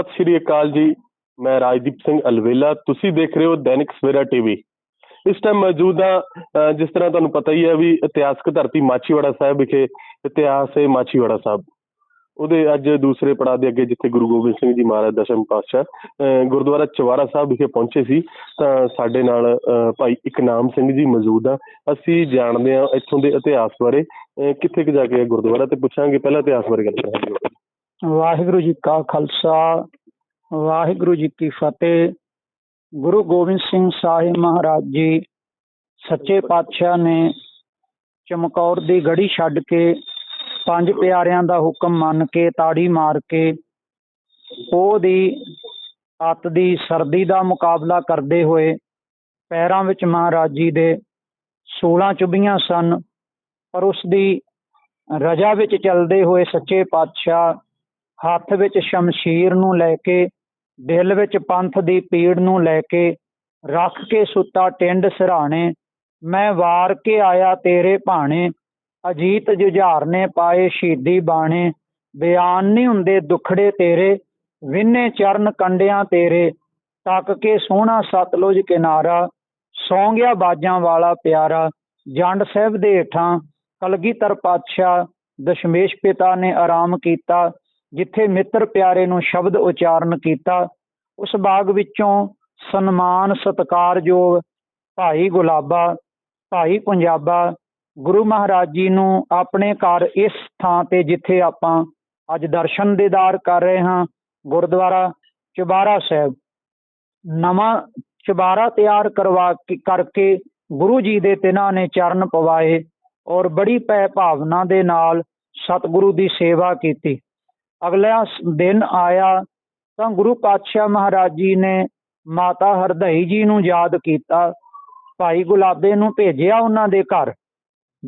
ਸਤਿ ਸ਼੍ਰੀ ਅਕਾਲ ਜੀ। ਮੈਂ ਰਾਜਦੀਪ ਸਿੰਘ ਅਲਵੇਲਾ। ਤੁਸੀਂ ਦੇਖ ਰਹੇ ਹੋ ਦੈਨਿਕ ਸਵੇਰਾ ਟੀਵੀ। ਇਸ ਟਾਈਮ ਮੌਜੂਦ ਹਾਂ ਜਿਸ ਤਰ੍ਹਾਂ ਤੁਹਾਨੂੰ ਪਤਾ ਹੀ ਹੈ ਵੀ ਇਤਿਹਾਸਕ ਧਰਤੀ ਮਾਛੀਵਾੜਾ ਸਾਹਿਬ ਵਿਖੇ ਇਤਿਹਾਸ ਹੈ ਮਾਛੀਵਾੜਾ ਸਾਹਿਬ। ਉਹਦੇ ਅੱਜ ਦੂਸਰੇ ਪੜਾਅ ਦੇ ਅੱਗੇ ਜਿੱਥੇ ਗੁਰੂ ਗੋਬਿੰਦ ਸਿੰਘ ਜੀ ਮਹਾਰਾਜ ਦਸ਼ਮ ਪਾਤਸ਼ਾਹ ਅ, ਗੁਰਦੁਆਰਾ ਚਵਾਰਾ ਸਾਹਿਬ ਵਿਖੇ ਪਹੁੰਚੇ ਸੀ ਤਾਂ ਸਾਡੇ ਨਾਲ ਅ, ਭਾਈ ਇਕਨਾਮ ਸਿੰਘ ਜੀ ਮੌਜੂਦ ਆ। ਅਸੀਂ ਜਾਣਦੇ ਹਾਂ ਇੱਥੋਂ ਦੇ ਇਤਿਹਾਸ ਬਾਰੇ। ਕਿੱਥੇ ਕੁ ਜਾ ਕੇ ਗੁਰਦੁਆਰਾ ਤੇ ਪੁੱਛਾਂਗੇ? ਪਹਿਲਾਂ ਇਤਿਹਾਸ ਬਾਰੇ ਗੱਲ ਕਰਾਂਗੇ। ਵਾਹਿਗੁਰੂ ਜੀ ਕਾ ਖਾਲਸਾ, ਵਾਹਿਗੁਰੂ ਜੀ ਕੀ ਫਤਿਹ। ਗੁਰੂ ਗੋਬਿੰਦ ਸਿੰਘ ਸਾਹਿਬ ਮਹਾਰਾਜ ਜੀ ਸੱਚੇ ਪਾਤਸ਼ਾਹ ਨੇ ਚਮਕੌਰ ਦੀ ਗੜੀ ਛੱਡ ਕੇ ਪੰਜ ਪਿਆਰਿਆਂ ਦਾ ਹੁਕਮ ਮੰਨ ਕੇ ਤਾੜੀ ਮਾਰ ਕੇ ਉਹ ਦੀ ਅੱਤ ਦੀ ਸਰਦੀ ਦਾ ਮੁਕਾਬਲਾ ਕਰਦੇ ਹੋਏ ਪੈਰਾਂ ਵਿੱਚ ਮਹਾਰਾਜ ਜੀ ਦੇ 16 ਚੁੱਭੀਆਂ ਸਨ, ਪਰ ਉਸ ਦੀ ਰਜਾ ਵਿੱਚ ਚੱਲਦੇ ਹੋਏ ਸੱਚੇ ਪਾਤਸ਼ਾਹ ਹੱਥ ਵਿੱਚ ਸ਼ਮਸ਼ੀਰ ਨੂੰ ਲੈ ਕੇ, ਦਿਲ ਵਿੱਚ ਪੰਥ ਦੀ ਪੀੜ ਨੂੰ ਲੈ ਕੇ, ਰੱਖ ਕੇ ਸੁੱਤਾ ਟਿੰਡ ਸਿਰਹਾਣੇ, ਮੈਂ ਵਾਰ ਕੇ ਆਇਆ ਤੇਰੇ ਭਾਣੇ, ਅਜੀਤ ਜੁਝਾਰ ਨੇ ਪਾਏ ਸ਼ਹੀਦੀ ਬਾਣੇ, ਬਿਆਨ ਨਹੀਂ ਹੁੰਦੇ ਦੁਖੜੇ ਤੇਰੇ, ਵਿੰਨੇ ਚਰਨ ਕੰਡਿਆਂ ਤੇਰੇ, ਤੱਕ ਕੇ ਸੋਹਣਾ ਸਤਲੁਜ ਕਿਨਾਰਾ ਸੌਂ ਗਿਆ ਬਾਜਾਂ ਵਾਲਾ ਪਿਆਰਾ, ਜੰਡ ਸਾਹਿਬ ਦੇ ਹੇਠਾਂ, ਕਲਗੀਧਰ ਪਾਤਸ਼ਾਹ, ਦਸ਼ਮੇਸ਼ ਪਿਤਾ ਨੇ ਆਰਾਮ ਕੀਤਾ ਜਿੱਥੇ ਮਿੱਤਰ ਪਿਆਰੇ ਨੂੰ ਸ਼ਬਦ ਉਚਾਰਨ ਕੀਤਾ, ਉਸ ਬਾਗ ਵਿੱਚੋਂ ਸਨਮਾਨ ਸਤਕਾਰਯੋਗ ਭਾਈ ਗੁਲਾਬਾ, ਭਾਈ ਪੰਜਾਬਾ ਗੁਰੂ ਮਹਾਰਾਜ ਜੀ ਨੂੰ ਆਪਣੇ ਘਰ ਇਸ ਥਾਂ ਤੇ ਜਿੱਥੇ ਆਪਾਂ ਅੱਜ ਦਰਸ਼ਨ ਦੇਦਾਰ ਕਰ ਰਹੇ ਹਾਂ, ਗੁਰਦੁਆਰਾ ਚੁਬਾਰਾ ਸਾਹਿਬ। ਨਵਾਂ ਚੁਬਾਰਾ ਤਿਆਰ ਕਰਵਾ ਕੇ, ਕਰਕੇ ਗੁਰੂ ਜੀ ਦੇ ਤਿਨਾਂ ਨੇ ਚਰਨ ਪਵਾਏ ਔਰ ਬੜੀ ਭੈ ਭਾਵਨਾ ਦੇ ਨਾਲ ਸਤਿਗੁਰੂ ਦੀ ਸੇਵਾ ਕੀਤੀ। ਅਗਲਾ ਦਿਨ ਆਇਆ ਤਾਂ ਗੁਰੂ ਪਾਤਸ਼ਾਹ ਮਹਾਰਾਜ ਜੀ ਨੇ ਮਾਤਾ ਹਰਦਈ ਜੀ ਨੂੰ ਯਾਦ ਕੀਤਾ। ਭਾਈ ਗੁਲਾਬੇ ਨੂੰ ਭੇਜਿਆ ਉਹਨਾਂ ਦੇ ਘਰ।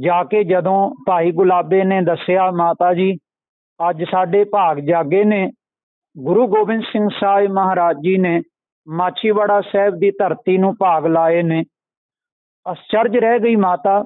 ਜਾ ਕੇ ਜਦੋਂ ਭਾਈ ਗੁਲਾਬੇ ਨੇ ਦੱਸਿਆ, ਮਾਤਾ ਜੀ, ਅੱਜ ਸਾਡੇ ਭਾਗ ਜਾਗੇ ਨੇ। ਗੁਰੂ ਗੋਬਿੰਦ ਸਿੰਘ ਸਾਹਿਬ ਮਹਾਰਾਜ ਜੀ ਨੇ ਮਾਛੀਵਾੜਾ ਸਾਹਿਬ ਦੀ ਧਰਤੀ ਨੂੰ ਭਾਗ ਲਾਏ ਨੇ। ਅਸਚਰਜ ਰਹਿ ਗਈ ਮਾਤਾ।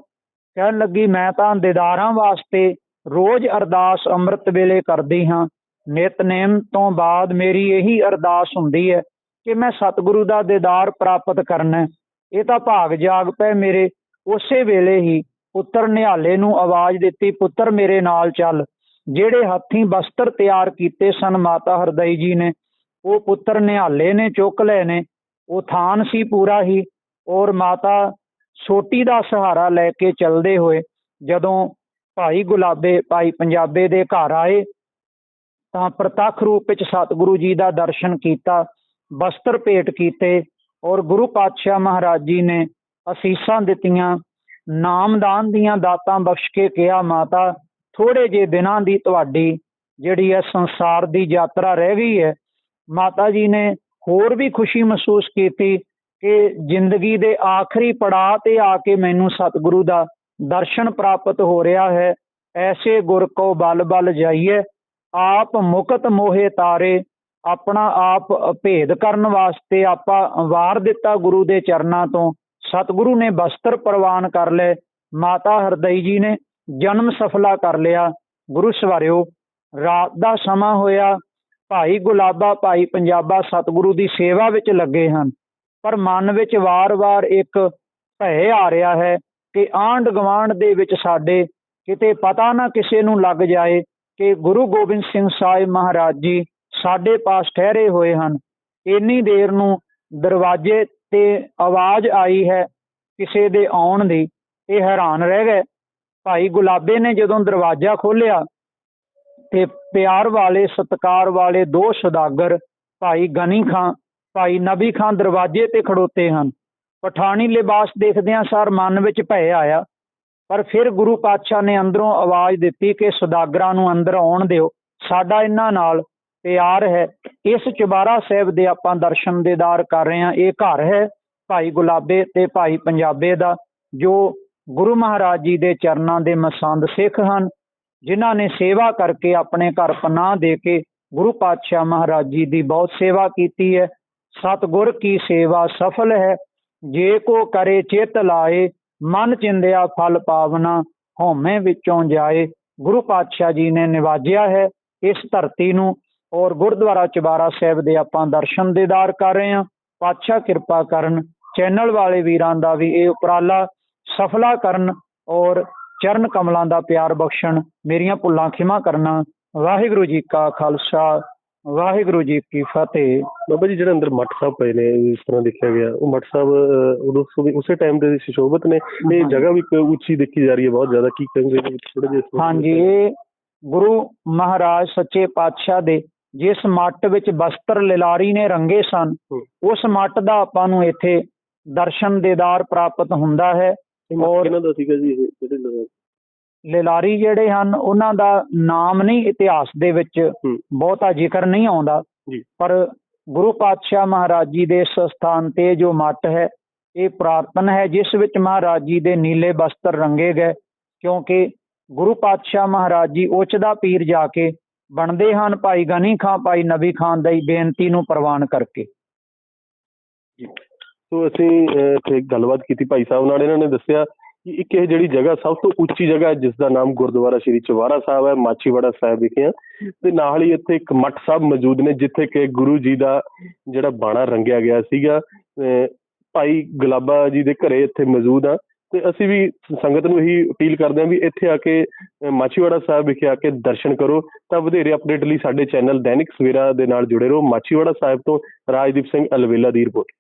ਕਹਿਣ ਲੱਗੀ, ਮੈਂ ਤਾਂ ਦੀਦਾਰਾਂ ਵਾਸਤੇ ਰੋਜ਼ ਅਰਦਾਸ ਅੰਮ੍ਰਿਤ ਵੇਲੇ ਕਰਦੀ ਹਾਂ। ਨਿਤਨੇਮ ਤੋਂ ਬਾਅਦ ਮੇਰੀ ਇਹੀ ਅਰਦਾਸ ਹੁੰਦੀ ਹੈ ਕਿ ਮੈਂ ਸਤਿਗੁਰੂ ਦਾ ਦੀਦਾਰ ਪ੍ਰਾਪਤ ਕਰਨਾ ਇਹ ਤਾਂ ਭਾਗ ਜਾਗ ਪੈ ਮੇਰੇ। ਉਸੇ ਵੇਲੇ ਹੀ ਪੁੱਤਰ ਨਿਹਾਲੇ ਨੂੰ ਆਵਾਜ਼ ਦਿੱਤੀ, ਪੁੱਤਰ ਮੇਰੇ ਨਾਲ ਚੱਲ। ਜਿਹੜੇ ਹੱਥੀਂ ਬਸਤਰ ਤਿਆਰ ਕੀਤੇ ਸਨ, ਮਾਤਾ ਹਰਦਈ ਜੀ ਨੇ, ਉਹ ਪੁੱਤਰ ਨਿਹਾਲੇ ਨੇ ਚੁੱਕ ਲਏ ਨੇ। ਉਹ ਥਾਨ ਸੀ ਪੂਰਾ ਹੀ, ਔਰ ਮਾਤਾ ਸੋਟੀ ਦਾ ਸਹਾਰਾ ਲੈ ਕੇ ਚੱਲਦੇ ਹੋਏ ਜਦੋਂ ਭਾਈ ਗੁਲਾਬੇ, ਭਾਈ ਪੰਜਾਬੇ ਦੇ ਘਰ ਆਏ ਤਾਂ ਪ੍ਰਤੱਖ ਰੂਪ ਵਿੱਚ ਸਤਿਗੁਰੂ ਜੀ ਦਾ ਦਰਸ਼ਨ ਕੀਤਾ ਵਸਤਰ ਭੇਟ ਕੀਤੇ ਔਰ ਗੁਰੂ ਪਾਤਸ਼ਾਹ ਮਹਾਰਾਜ ਜੀ ਨੇ ਅਸੀਸਾਂ ਦਿੱਤੀਆਂ, ਨਾਮਦਾਨ ਦੀਆਂ ਦਾਤਾਂ ਬਖਸ਼ ਕੇ ਕਿਹਾ, ਮਾਤਾ ਥੋੜੇ ਜਿਹੇ ਦਿਨਾਂ ਦੀ ਤੁਹਾਡੀ ਜਿਹੜੀ ਹੈ ਸੰਸਾਰ ਦੀ ਯਾਤਰਾ ਰਹਿ ਗਈ ਹੈ, ਮਾਤਾ ਜੀ ਨੇ ਹੋਰ ਵੀ ਖੁਸ਼ੀ ਮਹਿਸੂਸ ਕੀਤੀ ਕਿ ਜ਼ਿੰਦਗੀ ਦੇ ਆਖਰੀ ਪੜਾਅ ਤੇ ਆ ਕੇ ਮੈਨੂੰ ਸਤਿਗੁਰੂ ਦਾ ਦਰਸ਼ਨ ਪ੍ਰਾਪਤ ਹੋ ਰਿਹਾ ਹੈ, ਐਸੇ ਗੁਰ ਕੋ ਬਲ ਬਲ ਜਾਈਏ ਆਪ ਮੁਕਤ ਮੋਹੇ ਤਾਰੇ, ਆਪਣਾ ਆਪ ਭੇਦ ਕਰਨ ਵਾਸਤੇ ਆਪਾਂ ਵਾਰ ਦਿੱਤਾ ਗੁਰੂ ਦੇ ਚਰਨਾਂ ਤੋਂ। ਸਤਿਗੁਰੂ ਨੇ ਬਸਤਰ ਪ੍ਰਵਾਨ ਕਰ ਲਏ, ਮਾਤਾ ਹਰਦਈ ਜੀ ਨੇ ਜਨਮ ਸਫਲਾ ਕਰ ਲਿਆ। ਗੁਰੂ ਸਵਾਰਿਓ, ਰਾਤ ਦਾ ਸਮਾਂ ਹੋਇਆ, ਭਾਈ ਗੁਲਾਬਾ, ਭਾਈ ਪੰਜਾਬਾ ਸਤਿਗੁਰੂ ਦੀ ਸੇਵਾ ਵਿੱਚ ਲੱਗੇ ਹਨ। ਪਰ ਮਨ ਵਿੱਚ ਵਾਰ-ਵਾਰ ਇੱਕ ਭੈ ਆ ਰਿਹਾ ਹੈ ਕਿ ਆਂਢ ਗਵਾਂਢ ਦੇ ਵਿੱਚ ਸਾਡੇ ਕਿਤੇ ਪਤਾ ਨਾ ਕਿਸੇ ਨੂੰ ਲੱਗ ਜਾਏ ਕਿ ਗੁਰੂ ਗੋਬਿੰਦ ਸਿੰਘ ਸਾਹਿਬ ਮਹਾਰਾਜ ਜੀ ਸਾਡੇ ਪਾਸ ਠਹਿਰੇ ਹੋਏ ਹਨ। ਇੰਨੀ ਦੇਰ ਨੂੰ ਦਰਵਾਜ਼ੇ ਤੇ ਆਵਾਜ਼ ਆਈ ਹੈ ਕਿਸੇ ਦੇ ਆਉਣ ਦੀ। ਇਹ ਹੈਰਾਨ ਰਹਿ ਗਏ। ਭਾਈ ਗੁਲਾਬੇ ਨੇ ਜਦੋਂ ਦਰਵਾਜ਼ਾ ਖੋਲ੍ਹਿਆ ਤੇ ਪਿਆਰ ਵਾਲੇ, ਸਤਕਾਰ ਵਾਲੇ ਦੋ ਸੌਦਾਗਰ, ਭਾਈ ਗਨੀ ਖਾਂ, ਭਾਈ ਨਬੀ ਖਾਂ ਦਰਵਾਜ਼ੇ ਤੇ ਖੜੋਤੇ ਹਨ। ਪਠਾਣੀ ਲਿਬਾਸ ਦੇਖਦਿਆਂ ਸਾਰ ਮਨ ਵਿੱਚ ਭੈ ਆਇਆ। ਪਰ ਫਿਰ ਗੁਰੂ ਪਾਤਸ਼ਾਹ ਨੇ ਅੰਦਰੋਂ ਆਵਾਜ਼ ਦਿੱਤੀ ਕਿ ਸੁਦਾਗਰਾਂ ਨੂੰ ਅੰਦਰ ਆਉਣ ਦਿਓ, ਸਾਡਾ ਇਹਨਾਂ ਨਾਲ ਪਿਆਰ ਹੈ। ਇਸ ਚੁਬਾਰਾ ਸਾਹਿਬ ਦੇ ਆਪਾਂ ਦਰਸ਼ਨ ਦੇਦਾਰ ਕਰ ਰਹੇ ਹਾਂ। ਇਹ ਘਰ ਹੈ ਭਾਈ ਗੁਲਾਬੇ ਤੇ ਭਾਈ ਪੰਜਾਬੇ ਦਾ, ਜੋ ਗੁਰੂ ਮਹਾਰਾਜ ਜੀ ਦੇ ਚਰਨਾਂ ਦੇ ਮਸੰਦ ਸਿੱਖ ਹਨ, ਜਿਨ੍ਹਾਂ ਨੇ ਸੇਵਾ ਕਰਕੇ ਆਪਣੇ ਘਰ ਪਨਾਹ ਦੇ ਕੇ ਗੁਰੂ ਪਾਤਸ਼ਾਹ ਮਹਾਰਾਜ ਜੀ ਦੀ ਬਹੁਤ ਸੇਵਾ ਕੀਤੀ ਹੈ। ਸਤਿਗੁਰ ਕੀ ਸੇਵਾ ਸਫਲ ਹੈ, ਜੇ ਕੋ ਕਰੇ ਚਿਤ ਲਾਏ ਮਨ ਚਿੰਦਿਆ ਫਲ ਪਾਵਨਾ ਹਉਮੈ ਵਿੱਚੋਂ ਜਾਏ। ਗੁਰੂ ਪਾਤਸ਼ਾਹ ਜੀ ਨੇ ਨਿਵਾਜਿਆ ਹੈ। ਇਸ ਧਰਤੀ ਨੂੰ ਔਰ ਗੁਰਦੁਆਰਾ ਚਬਾਰਾ ਸਾਹਿਬ ਦੇ ਆਪਾਂ ਦਰਸ਼ਨ ਦੇਦਾਰ ਕਰ ਰਹੇ ਹਾਂ। ਪਾਤਸ਼ਾਹ ਕਿਰਪਾ ਕਰਨ ਚੈਨਲ ਵਾਲੇ ਵੀਰਾਂ ਦਾ ਵੀ ਇਹ ਉਪਰਾਲਾ ਸਫਲਾ ਕਰਨ ਔਰ ਚਰਨ ਕਮਲਾਂ ਦਾ ਪਿਆਰ ਬਖਸ਼ਣ। ਮੇਰੀਆਂ ਭੁੱਲਾਂ ਖਿਮਾ ਕਰਨਾ। ਵਾਹਿਗੁਰੂ ਜੀ ਕਾ ਖਾਲਸਾ। ਵਾਹਿਗੁਰੂ ਜੀ ਕੀ ਫਤਿਹ ਬਾਬਾ ਜੀ ਜਿਹੜੇ ਅੰਦਰ ਮੱਠ ਸਾਹਿਬ ਪਏ ਨੇ ਇਸ ਤਰ੍ਹਾਂ ਦੇਖਿਆ ਗਿਆ ਉਹ ਮੱਠ ਸਾਹਿਬ ਉਦੋਂ ਉਸੇ- ਉਸੇ ਟਾਈਮ ਦੇ ਸੁਸ਼ੋਭਿਤ ਨੇ ਇਹ। ਜਗ੍ਹਾ ਵੀ ਉੱਚੀ ਦੇਖੀ ਜਾ ਰਹੀ ਹੈ ਬਹੁਤ ਜ਼ਿਆਦਾ ਕੀ ਕਹੋਗੇ ਥੋੜਾ ਜਿਹਾ? ਹਾਂਜੀ ਇਹ ਗੁਰੂ ਮਹਾਰਾਜ ਸੱਚੇ ਪਾਤਸ਼ਾਹ ਦੇ ਜਿਸ ਮੱਟ ਵਿੱਚ ਬਸਤਰ ਲਿਲਾਰੀ ਨੇ ਰੰਗੇ ਸਨ। ਉਸ ਮੱਟ ਦਾ ਆਪਾਂ ਨੂੰ ਇੱਥੇ ਦਰਸ਼ਨ ਦੇਦਾਰ ਪ੍ਰਾਪਤ ਹੁੰਦਾ ਹੈ ਔਰ- ਕਿਹਨਾਂ ਦਾ ਸੀਗਾ ਜੀ ਜਿਹੜੇ ਲਿਲਾਰੀ ਜਿਹੜੇ ਹਨ ਉਹਨਾਂ ਦਾ ਨਾਮ ਨਹੀਂ ਇਤਿਹਾਸ ਦੇ ਵਿੱਚ। ਬਹੁਤਾ ਜ਼ਿਕਰ ਨਹੀਂ ਆਉਂਦਾ। ਪਰ ਗੁਰੂ ਪਾਤਸ਼ਾਹ ਮਹਾਰਾਜ ਜੀ ਦੇ ਇਸ ਸਥਾਨ ਤੇ ਜੋ ਮੱਟ ਹੈ ਇਹ ਪ੍ਰਾਰਥਨ ਹੈ ਜਿਸ ਵਿੱਚ ਮਹਾਰਾਜ ਜੀ ਦੇ ਨੀਲੇ ਬਸਤਰ ਰੰਗੇ ਗਏ ਕਿਉਂਕਿ ਗੁਰੂ ਪਾਤਸ਼ਾਹ ਮਹਾਰਾਜ ਜੀ ਉੱਚ ਦਾ ਪੀਰ ਜਾ ਕੇ ਬਣਦੇ ਹਨ ਭਾਈ ਗਨੀ ਖਾਂ ਭਾਈ ਨਬੀ ਖਾਨ ਦੀ ਬੇਨਤੀ ਨੂੰ ਪ੍ਰਵਾਨ ਕਰਕੇ ਸੋ ਅਸੀਂ ਇੱਥੇ ਗੱਲਬਾਤ ਕੀਤੀ ਭਾਈ ਸਾਹਿਬ ਨਾਲ ਇਹਨਾਂ ਨੇ ਦੱਸਿਆ ਇੱਕ ਇਹ ਜਿਹੜੀ ਜਗ੍ਹਾ ਸਭ ਤੋਂ ਉੱਚੀ ਜਗ੍ਹਾ ਹੈ ਜਿਸ ਦਾ ਨਾਮ ਗੁਰਦੁਆਰਾ ਸ਼੍ਰੀ ਚਵਾਰਾ ਸਾਹਿਬ ਹੈ, ਮਾਛੀਵਾੜਾ ਸਾਹਿਬ ਵਿਖੇ ਆ ਤੇ ਨਾਲ ਹੀ ਇੱਥੇ ਇੱਕ ਮੱਠ ਸਾਹਿਬ ਮੌਜੂਦ ਨੇ, ਜਿੱਥੇ ਕਿ ਗੁਰੂ ਜੀ ਦਾ ਜਿਹੜਾ ਬਾਣਾ ਰੰਗਿਆ ਗਿਆ ਸੀਗਾ। ਭਾਈ ਗੁਲਾਬਾ ਜੀ ਦੇ ਘਰੇ ਇੱਥੇ ਮੌਜੂਦ ਆ। ਤੇ ਅਸੀਂ ਵੀ ਸੰਗਤ ਨੂੰ ਇਹੀ ਅਪੀਲ ਕਰਦੇ ਹਾਂ ਵੀ ਇੱਥੇ ਆ ਕੇ ਮਾਛੀਵਾੜਾ ਸਾਹਿਬ ਵਿਖੇ ਆ ਕੇ ਦਰਸ਼ਨ ਕਰੋ। ਤਾਂ ਵਧੇਰੇ ਅਪਡੇਟ ਲਈ ਸਾਡੇ ਚੈਨਲ ਦੈਨਿਕ ਸਵੇਰਾ ਦੇ ਨਾਲ ਜੁੜੇ ਰਹੋ। ਮਾਛੀਵਾੜਾ ਸਾਹਿਬ ਤੋਂ ਰਾਜਦੀਪ ਸਿੰਘ ਅਲਵੇਲਾ ਦੀ ਰਿਪੋਰਟ।